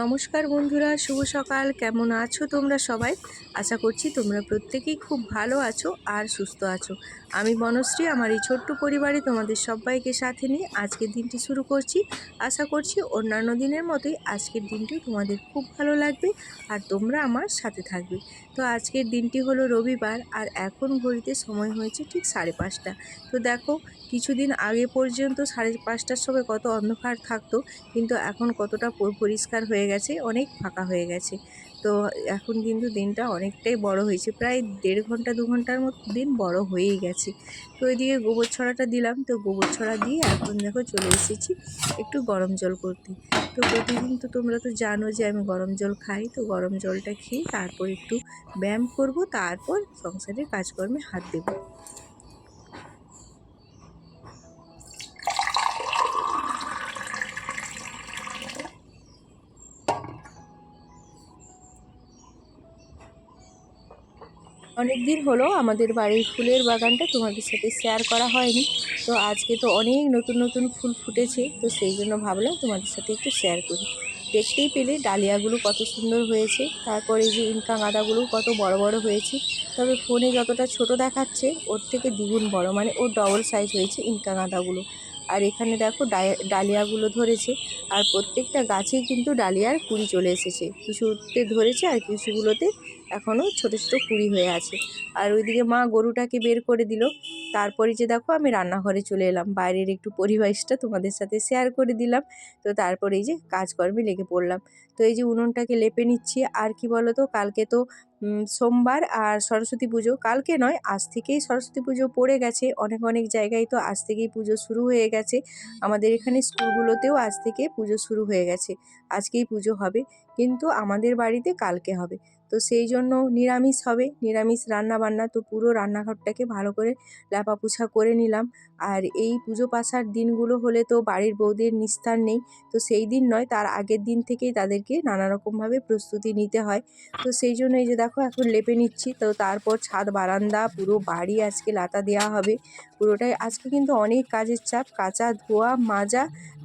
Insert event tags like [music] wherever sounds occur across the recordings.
নমস্কার বন্ধুরা, শুভ সকাল। কেমন আছো তোমরা সবাই? আশা করছি তোমরা প্রত্যেকেই খুব ভালো আছো আর সুস্থ আছো। আমি বনশ্রী, আমার এই ছোট্ট পরিবারে তোমাদের সবাইকে সাথে নিয়ে আজকের দিনটি শুরু করছি। আশা করছি অন্যান্য দিনের মতোই আজকের দিনটি তোমাদের খুব ভালো লাগবে আর তোমরা আমার সাথে থাকবে। তো আজকের দিনটি হলো রবিবার আর এখন ঘড়িতে সময় হয়েছে ঠিক সাড়ে পাঁচটা। তো দেখো কিছুদিন আগে পর্যন্ত সাড়ে পাঁচটার সময় কত অন্ধকার থাকতো, কিন্তু এখন কতটা পরিষ্কার হয়ে গেছে, অনেক ফাঁকা হয়ে গেছে। তো এখন কিন্তু দিনটা অনেকটাই বড় হয়েছে, প্রায় দেড় ঘণ্টা, দু ঘণ্টার মতো দিন বড় হয়েই গেছে। তো ওইদিকে গোবর ছড়াটা দিলাম, তো গোবর ছড়া দিয়ে এখন দেখো চলে এসেছি একটু গরম জল করতে। তো প্রতিদিন তো তোমরা তো জানো যে আমি গরম জল খাই, তো গরম জলটা খেয়ে তারপর একটু ব্যায়াম করব, তারপর সংসারের কাজকর্মে হাত দেবো। অনেক দিন হলো আমাদের বাড়ির ফুলের বাগানটা তোমাদের সাথে শেয়ার করা হয়নি। তো আজকে তো অনেক নতুন নতুন ফুল ফুটেছে, তো সেই জন্য ভাবলাম তোমাদের সাথে একটু শেয়ার করি। দেখতেই পেলে ডালিয়াগুলো কত সুন্দর হয়েছে, তারপরে যে ইনকা গাঁদাগুলো কত বড় বড় হয়েছে। তবে ফোনে যতটা ছোট দেখাচ্ছে, ওর থেকে দ্বিগুণ বড় মানে ওর ডবল সাইজ হয়েছে ইনকা গাঁদাগুলো আর এখানে দেখো ডালিয়াগুলো ধরেছে, আর প্রত্যেকটা গাছেই কিন্তু ডালিয়ার কুড়ি চলে এসেছে। কিছুতে ধরেছে আর কিছুগুলোতে এখনও ছোটো ছোটো কুড়ি হয়ে আছে। আর ওইদিকে মা গরুটাকে বের করে দিল। তারপরে যে দেখো আমি রান্নাঘরে চলে এলাম। বাইরের একটু পরিবেশটা তোমাদের সাথে শেয়ার করে দিলাম। তো তারপরে এই যে কাজকর্মে লেগে পড়লাম। তো এই যে উনুনটাকে লেপে নিচ্ছি। আর কি বলো তো কালকে তো সোমবার আর সরস্বতী পুজো। কালকে নয়, আজ থেকেই সরস্বতী পুজো পড়ে গেছে। অনেক অনেক জায়গায় তো আজ থেকেই পুজো শুরু হয়ে গেছে। আমাদের এখানে স্কুলগুলোতেও আজ থেকে পুজো শুরু হয়ে গেছে। আজকেই পুজো হবে। কিন্তু আমাদের বাড়িতে কালকে হবে। তো সেই জন্য নিরামিষ হবে। নিরামিষ রান্না বান্না তো পুরো রান্নাঘরটাকে ভালো করে ল্যাপা পোছা করে নিলাম। আর এই পুজো পাশার দিনগুলো হলে তো বাড়ির বউদের নিস্তার নেই। তো সেই দিন নয়, তার আগের দিন থেকেই তাদেরকে নানা রকমভাবে প্রস্তুতি নিতে হয়। তো সেই জন্য এই যে দেখো, এখন লেপে নিচ্ছি। তো তারপর ছাদ, বারান্দা, পুরো বাড়ি আজকে লাতা দেওয়া হবে। পুরোটাই, আজকে কিন্তু অনেক কাজের চাপ। কাঁচা ধোয়া, মাজা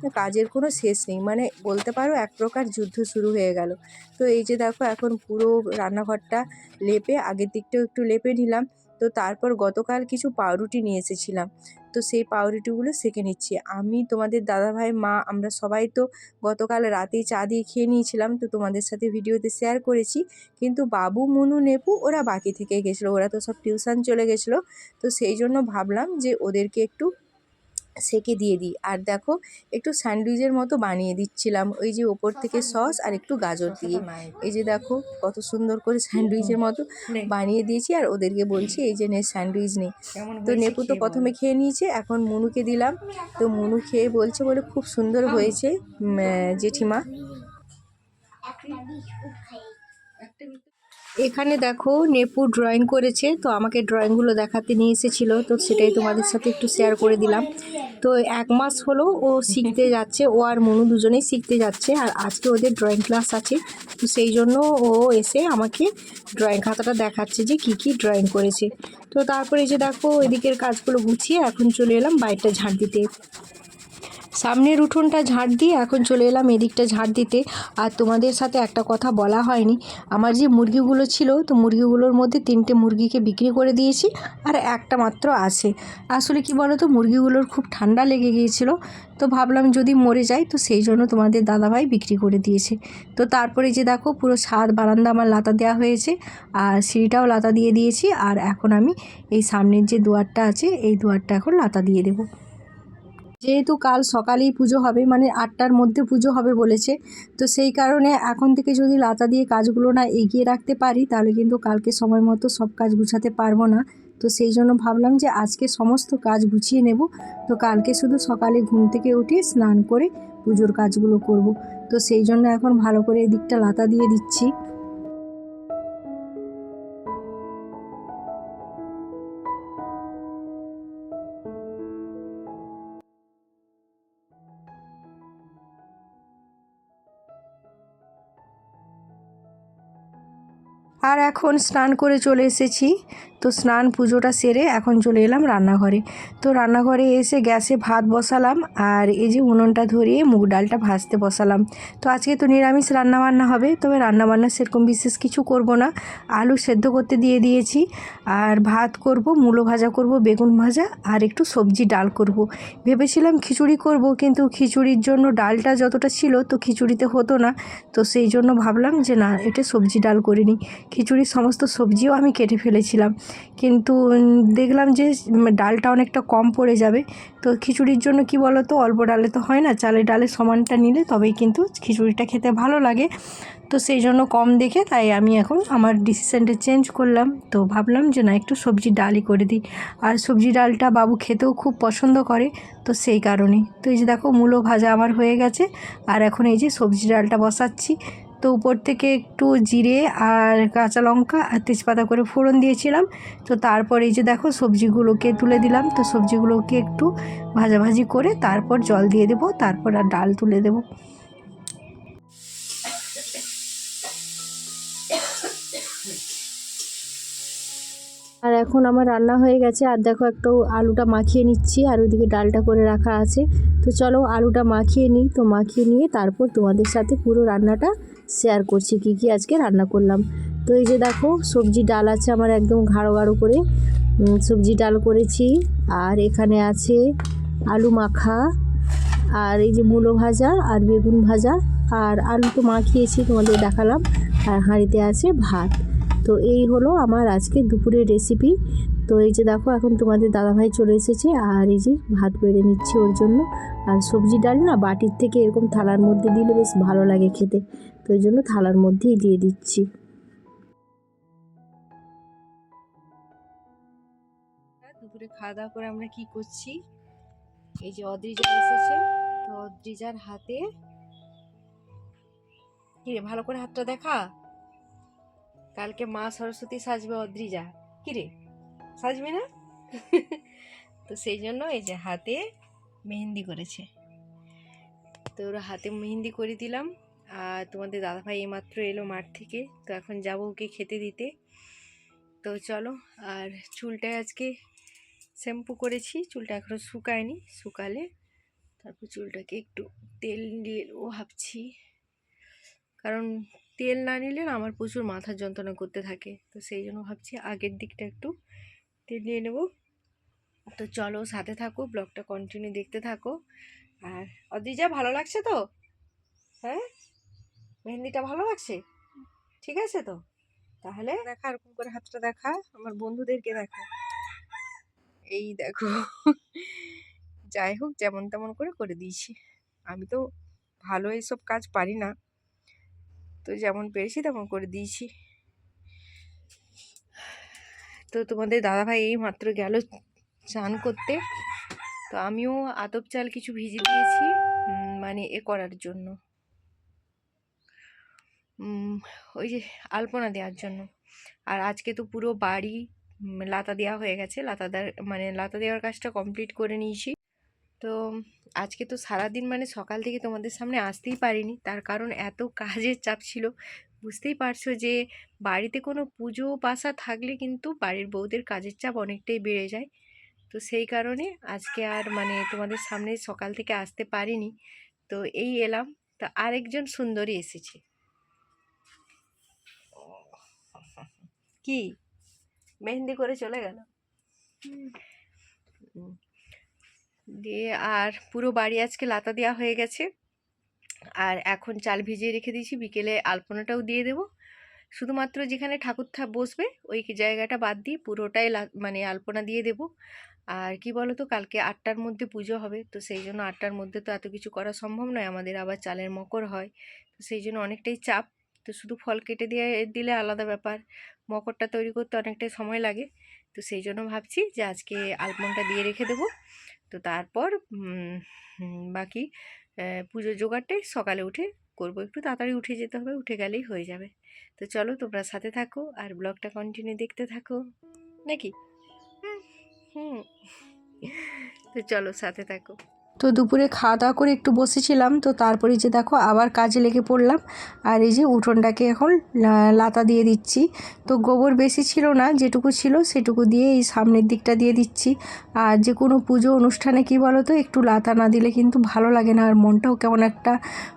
কাজের কোনো শেষ নেই। মানে বলতে পারো এক প্রকার যুদ্ধ শুরু হয়ে গেল। তো এই যে দেখো এখন পুরো রান্নাঘরটা লেপে, আগের দিকটাও একটু লেপে নিলাম। তো তারপর গতকাল কিছু পাউরুটি নিয়ে এসেছিলাম। তো সেই পাউরুটিগুলো সেঁকে নিচ্ছি। আমি, তোমাদের দাদাভাই, মা, আমরা সবাই তো গতকাল রাতেই চা দিয়ে খেয়ে নিয়েছিলাম। তো তোমাদের সাথে ভিডিওতে শেয়ার করেছি। কিন্তু বাবু, মুনু, নেপু ওরা বাকি থেকে গেছিল। ওরা তো সব টিউশন চলে গেছিল। তো সেই জন্য ভাবলাম যে ওদেরকে একটু সেকে দিয়ে দিই। আর দেখো একটু স্যান্ডউইচের মতো বানিয়ে দিচ্ছিলাম। ওই যে ওপর থেকে সস আর একটু গাজর দিয়ে। এই যে দেখো কত সুন্দর করে স্যান্ডউইচের মতো বানিয়ে দিয়েছি আর ওদেরকে বলছি এই যে নে স্যান্ডউইচ নেই তো নেপু তো প্রথমে খেয়ে নিয়েছে এখন মুনুকে দিলাম। তো মুনু খেয়ে বলছে বলে খুব সুন্দর হয়েছে জেঠিমা। এখানে দেখো নেপু ড্রয়িং করেছে, তো আমাকে ড্রয়িংগুলো দেখাতে নিয়ে এসেছিল, তো সেটাই তোমাদের সাথে একটু শেয়ার করে দিলাম। তো এক মাস হলো ও শিখতে যাচ্ছে, ও আর মনু দুজনেই শিখতে যাচ্ছে, আর আজকে ওদের ড্রয়িং ক্লাস আছে। তো সেই জন্য ও এসে আমাকে ড্রয়িং খাতাটা দেখাচ্ছে যে কি কি ড্রয়িং করেছে। তো তারপরে যে দেখো এদিকের কাজগুলো গুছিয়ে এখন চলে এলাম বাইরটা ঝাঁট দিতে। সামনের উঠোনটা ঝাড় দিয়ে এখন চলে এলাম এদিকটা ঝাড় দিতে। আর তোমাদের সাথে একটা কথা বলা হয়নি। আমার যে মুরগিগুলো ছিল, তো মুরগিগুলোর মধ্যে তিনটে মুরগিকে বিক্রি করে দিয়েছি আর একটা মাত্র আছে। আসলে কি বলো তো মুরগিগুলোর খুব ঠান্ডা লেগে গিয়েছিল। তো ভাবলাম যদি মরে যায়, তো সেই জন্য তোমাদের দাদাভাই বিক্রি করে দিয়েছে। তো তারপরে যে দেখো, পুরো ছাদ বারান্দা আমার লাতা দেওয়া হয়েছে আর সিঁড়িটাও লাতা দিয়ে দিয়েছি। আর এখন আমি এই সামনের যে দুয়ারটা আছে, এই দুয়ারটা এখন লাতা দিয়ে দেবো। যেহেতু কাল সকালেই পুজো হবে মানে আটটার মধ্যে পুজো হবে বলেছে, তো সেই কারণে এখন থেকে যদি লাতা দিয়ে কাজগুলো না এগিয়ে রাখতে পারি, তাহলে কিন্তু কালকে সময় মতো সব কাজ গুছাতে পারব না। তো সেই জন্য ভাবলাম যে আজকে সমস্ত কাজ গুছিয়ে নেব। তো কালকে শুধু সকালে ঘুম থেকে উঠে স্নান করে পুজোর কাজগুলো করব। তো সেই জন্য এখন ভালো করে এদিকটা লাতা দিয়ে দিচ্ছি। আর এখন স্নান করে চলে এসেছি। তো স্নান পুজোটা সেরে এখন চলে এলাম রান্নাঘরে। তো রান্নাঘরে এসে গ্যাসে ভাত বসালাম আর এই যে উনুনটা ধরিয়ে মুগ ডালটা ভাজতে বসালাম। তো আজকে তো নিরামিষ রান্নাবান্না হবে, তবে রান্নাবান্না সেরকম বিশেষ কিছু করব না। আলু সেদ্ধ করতে দিয়ে দিয়েছি আর ভাত করব, মূলো ভাজা করব, বেগুন ভাজা আর একটু সবজি ডাল করব। ভেবেছিলাম খিচুড়ি করব, কিন্তু খিচুড়ির জন্য ডালটা যতটা ছিল তো খিচুড়িতে হতো না। তো সেই জন্য ভাবলাম যে না, এটা সবজি ডাল করে নিই খিচুড়ির সমস্ত সবজিও আমি কেটে ফেলেছিলাম। কিন্তু দেখলাম যে ডালটা অনেকটা কম পড়ে যাবে। তো খিচুড়ির জন্য কি বলো তো অল্প ডালে তো হয় না চালে ডালে সমানটা নিলে তবেই কিন্তু খিচুড়িটা খেতে ভালো লাগে। তো সেই জন্য কম দেখে তাই আমি এখন আমার ডিসিশানটা চেঞ্জ করলাম। তো ভাবলাম যে, না, একটু সবজি ডালই করে দিই। আর সবজি ডালটা বাবু খেতেও খুব পছন্দ করে, তো সেই কারণেই। তো এই যে দেখো, মূলো ভাজা আমার হয়ে গেছে। আর এখন এই যে সবজি ডালটা বসাচ্ছি। তো উপর থেকে একটু জিরে আর কাঁচা লঙ্কা আর তেজপাতা করে ফোড়ন দিয়েছিলাম। তো তারপর এই যে দেখো সবজিগুলোকে তুলে দিলাম। তো সবজিগুলোকে একটু ভাজাভাজি করে তারপর জল দিয়ে দেবো, তারপর আর ডাল তুলে দেবো। আর এখন আমার রান্না হয়ে গেছে। আর দেখো একটু আলুটা মাখিয়ে নিচ্ছি আর ওইদিকে ডালটা করে রাখা আছে। তো চলো আলুটা মাখিয়ে নিই। তো মাখিয়ে নিয়ে তারপর তোমাদের সাথে পুরো রান্নাটা শেয়ার করছি কি কি আজকে রান্না করলাম। তো এই যে দেখো, সবজি ডাল আছে আমার একদম ঘাড়ো ঘাড়ো করে। সবজি ডাল করেছি, আর এখানে আছে আলু মাখা, আর এই যে মূলো ভাজা আর বেগুন ভাজা। আর আলু তো মাখিয়েছি, তোমাদের দেখালাম। আর হাঁড়িতে আছে ভাত। তো এই হলো আমার আজকে দুপুরের রেসিপি তো এই যে দেখো, এখন তোমাদের দাদাভাই চলে এসেছে, আর এই যে ভাত বেড়ে নিচ্ছি ওর জন্য। আর সবজি ডাল না বাটির থেকে এরকম থালার মধ্যে দিলে বেশ ভালো লাগে খেতে। তো ওই জন্য থালার মধ্যেই দিয়ে দিচ্ছি। দুপুরে খাওয়া দাওয়া করে আমরা কি করছি? এই যে অদ্রিজা এসেছে। তো অদ্রিজার হাতে কি রে ভালো করে হাতটা দেখা। কালকে মা সরস্বতী সাজবে অদ্রিজা। কি রে সাজবে না? [laughs] তো সেই জন্য এই যে হাতে মেহেন্দি করেছে। তো ওর হাতে মেহেন্দি করে দিলাম। আর তোমাদের দাদাভাই এইমাত্র এলো মাঠ থেকে। তো এখন যাব ওকে খেতে দিতে। তো চলো, আর চুলটায় আজকে শ্যাম্পু করেছি। চুলটা এখনও শুকায়নি, শুকালে তারপর চুলটাকে একটু তেল দিয়ে ও ভাবছি। কারণ তেল না নিলে না আমার প্রচুর মাথার যন্ত্রণা করতে থাকে। তো সেই জন্য ভাবছি আগের দিকটা একটু তেল নিয়ে নেব। তো চলো সাথে থাকো, ব্লগটা কন্টিনিউ দেখতে থাকো। আর অদ্রিজা ভালো লাগছে তো? হ্যাঁ? মেহেন্দিটা ভালো লাগছে? ঠিক আছে তো? তাহলে দেখা এরকম করে হাতটা দেখা? আমার বন্ধুদেরকে দেখা। এই দেখো, যাই হোক, যেমন তেমন করে করে দিয়েছি। আমি তো ভালো এইসব কাজ পারি না। তো যেমন পেরেছি, তেমন করে দিয়েছি। তো তোমাদের দাদাভাই এই মাত্র গেল চান করতে। তো আমিও আতপ চাল কিছু ভিজে দিয়েছি মানে এ করার জন্য। ওই যে আলপনা দেওয়ার জন্য। আর আজকে তো পুরো বাড়ি লাতা দেওয়া হয়ে গেছে। লাতা দেওয়ার মানে লাতা দেওয়ার কাজটা কমপ্লিট করে নিয়েছি। তো আজকে তো সারাদিন মানে সকাল থেকে তোমাদের সামনে আসতেই পারিনি। তার কারণ এত কাজের চাপ ছিল বুঝতেই পারছ যে বাড়িতে কোনো পুজো পাশা থাকলে কিন্তু বাড়ির বউদের কাজের চাপ অনেকটাই বেড়ে যায়। তো সেই কারণে আজকে আর মানে তোমাদের সামনে সকাল থেকে আসতে পারিনি। তো এই এলাম। তো আরেকজন সুন্দরী এসেছে। [laughs] কি? মেহেন্দি করে চলে গেল। দিয়ে আর পুরো বাড়ি আজকে লাতা দেওয়া হয়ে গেছে। আর এখন চাল ভিজিয়ে রেখে দিয়েছি, বিকেলে আলপনাটাও দিয়ে দেবো। শুধুমাত্র যেখানে ঠাকুর বসবে, ওই জায়গাটা বাদ দিয়ে পুরোটাই মানে আলপনা দিয়ে দেবো। আর কি বলো তো কালকে আটটার মধ্যে পুজো হবে, তো সেই জন্য আটটার মধ্যে তো এত কিছু করা সম্ভব নয়, আমাদের আবার চালের মকর হয়, তো সেই জন্য অনেকটাই চাপ। তো শুধু ফল কেটে দিয়ে দিলে আলাদা ব্যাপার, মকরটা তৈরি করতে অনেকটাই সময় লাগে, তো সেই জন্য ভাবছি যে আজকে আলপনাটা দিয়ে রেখে দেবো। তো তারপর বাকি পুজো জোগাড়টাই সকালে উঠে করব। একটু তাড়াতাড়ি উঠে যেতে হবে, উঠে গেলেই হয়ে যাবে। তো চলো তোমরা সাথে থাকো আর ব্লগটা কন্টিনিউ দেখতে থাকো। নাকি? হুম। তো চলো সাথে থাকো। তো দুপুরে খাওয়া দাওয়া করে একটু বসেছিলাম, তো তারপরে যে দেখো আবার কাজে লেগে পড়লাম। আর এই যে উঠোনটাকে এখন লাতা দিয়ে দিচ্ছি। তো গোবর বেশি ছিল না, যেটুকু ছিল সেটুকু দিয়ে এই সামনের দিকটা দিয়ে দিচ্ছি। আর যে কোনো পুজো অনুষ্ঠানে কি বলো তো একটু লাতা না দিলে কিন্তু ভালো লাগে না, আর মনটাও কেমন একটা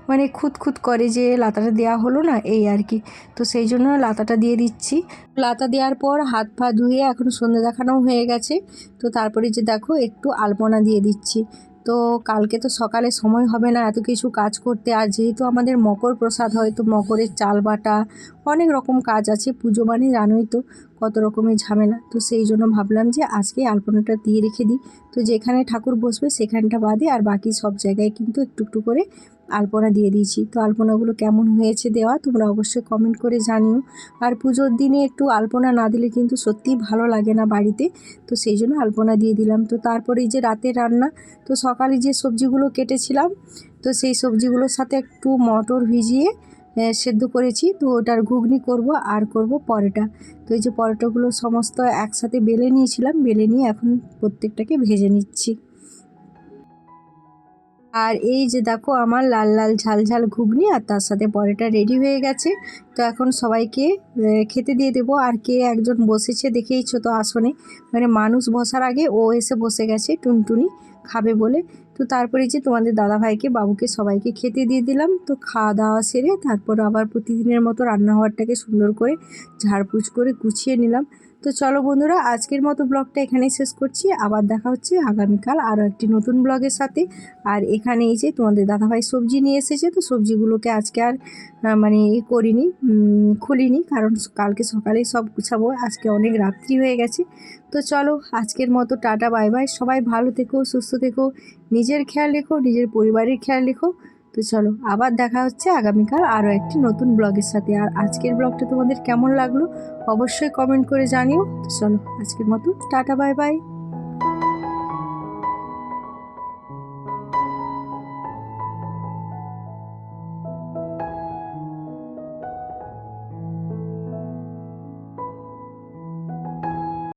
মানে খুঁতখুত করে যে লাতাটা দেওয়া হলো না, এই আর কি। তো সেই জন্য লাতাটা দিয়ে দিচ্ছি। লাতা দেওয়ার পর হাত পা ধুয়ে এখন সন্ধে দেখানোও হয়ে গেছে। তো তারপরে যে দেখো একটু আলপনা দিয়ে দিচ্ছি। তো কালকে তো সকালে সময় হবে না, এত কিছু কাজ করতে। আর যেহেতু আমাদের মকর প্রসাদ হয়, তো মকরের চাল বাটা, অনেক রকম কাজ আছে, পুজো মানে জানোই তো কত রকমের ঝামেলা। তো সেই জন্য ভাবলাম যে আজকে আলপনাটা দিয়ে রেখে দিই। তো যেখানে ঠাকুর বসবে সেখানটা বাদে আর বাকি সব জায়গায় কিন্তু একটু একটু করে আলপনা দিয়ে দিয়েছি। তো আলপনাগুলো কেমন হয়েছে দেওয়া তোমরা অবশ্যই কমেন্ট করে জানিও। আর পুজোর দিনে একটু আলপনা না দিলে কিন্তু সত্যিই ভালো লাগে না বাড়িতে। তো সেই জন্য আলপনা দিয়ে দিলাম। তো তারপরে যে রাতের রান্না, তো সকালে যে সবজিগুলো কেটেছিলাম, তো সেই সবজিগুলোর সাথে একটু মটর ভিজিয়ে সেদ্ধ করেছি। তো ওটার ঘুগনি করব আর করব পরোটা। তো এই যে পরোটাগুলো সমস্ত একসাথে বেলে নিয়েছিলাম, বেলে নিয়ে এখন প্রত্যেকটাকে ভেজে নিচ্ছি। আর এই যে দেখো আমার লাল লাল ঝাল ঝাল ঘুগনি, আর তার সাথে পরোটা রেডি হয়ে গেছে। তো এখন সবাইকে খেতে দিয়ে দেবো। আর কে একজন বসেছে দেখেইছো তো আসনে। মানে মানুষ বসার আগে ও এসে বসে গেছে, টুনটুনি খাবে বলে। তো তারপরে যে তোমাদের দাদাভাইকে, বাবুকে সবাইকে খেতে দিয়ে দিলাম। তো খাওয়া দাওয়া সেরে তারপর আবার প্রতিদিনের মতো রান্নাঘরটাকে সুন্দর করে ঝাড়পুছ করে গুছিয়ে নিলাম। তো চলো বন্ধুরা, আজকের মতো ব্লগটা এখানেই শেষ করছি। আবার দেখা হচ্ছে আগামীকাল আরও একটি নতুন ব্লগের সাথে। আর এখানে এই যে তোমাদের দাদাভাই সবজি নিয়ে এসেছে, তো সবজিগুলোকে আজকে আর মানে করিনি খুলিনি, কারণ কালকে সকালেই সব গুছাবো, আজকে অনেক রাত্রি হয়ে গেছে। তো চলো, আজকের মতো টাটা, বাই বাই। সবাই ভালো থেকো, সুস্থ থেকো, নিজের খেয়াল রেখো, নিজের পরিবারের খেয়াল রেখো। তো চলো, আবার দেখা হচ্ছে আগামীকাল আরও একটি নতুন ব্লগের সাথে। আর আজকের ব্লগটা তোমাদের কেমন লাগল অবশ্যই কমেন্ট করে জানিও। তো চলো, আজকের মতো, টাটা বাই বাই